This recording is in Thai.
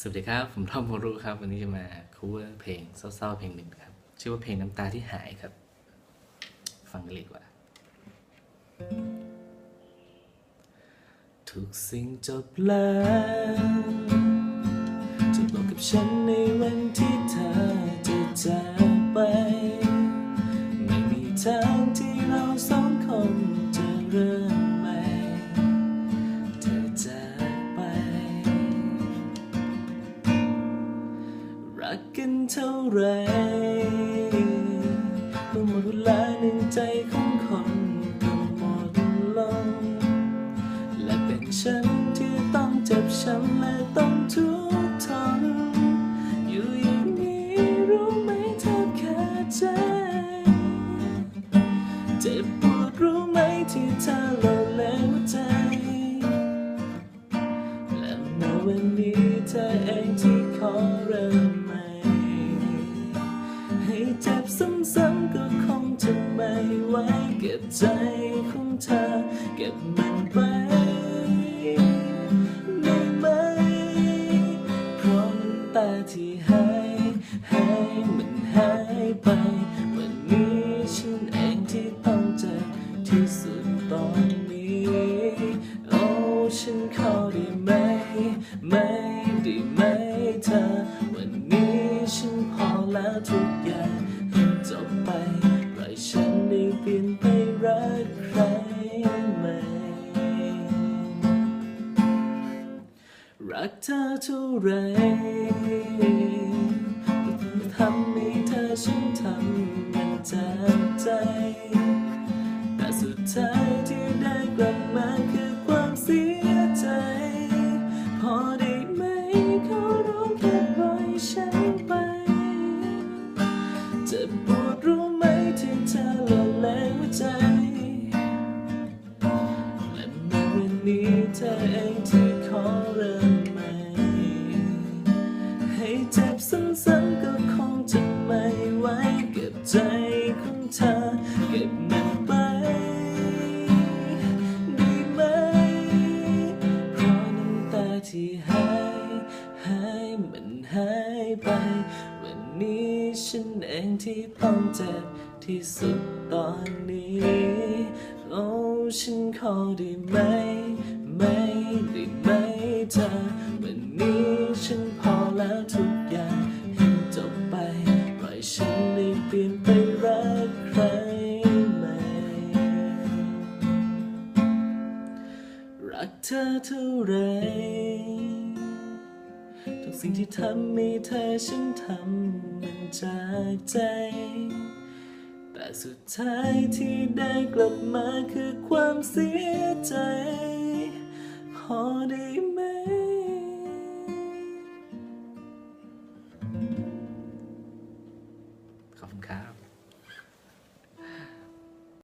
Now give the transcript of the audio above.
สวัสดีครับ ผมทอมโมรุครับ วันนี้จะมาคูเวอร์เพลงเศร้าๆเพลงหนึ่งครับ ชื่อว่าเพลงน้ำตาที่หายครับ ฟังกันเลยดีกว่า ทุกสิ่งจบแล้วจะบอกกับฉัน รักกันเท่าไรต้องหมดเวลาหนึ่งใจของคนก็หมดลงและเป็นฉันที่ต้องเจ็บช้ำและต้องทุกข์ ใจของเธอเก็บมันไปได้ไหมเพราะน้ำตาที่หายหายมันหายไป วันนี้ฉันเองที่ต้องเจ็บที่สุดตอนนี้ โอ้ฉันขอได้ไหม ไม่ได้ไหมเธอ วันนี้ฉันพอแล้วทุกอย่างให้จบไปปล่อยฉันได้เปลี่ยนไป กเธอเท่าไรก็ทำให้เธอฉันทำมันจากใจ แต่สุดท้ายที่ได้กลับมาคือความเสียใจ พอได้ไหมเขาร้องแค่ปล่อยฉันไปจ็บปวดรู้ไหมที่เธอละเลงหัวใจและในวันนี้เธอเองที่ ใจของเธอเก็บมันไปได้ไหมเพราะน้ำตาที่หายหายมันหายไป วันนี้ฉันเองที่ต้องเจ็บที่สุดตอนนี้ โอ้ฉันขอได้ไหม ไม่ได้ เธอเท่าไรทุกสิ่งที่ทำให้เธอฉันทำมันจากใจ แต่สุดท้ายที่ได้กลับมาคือความเสียใจ พอได้ไหม ขอบคุณครับ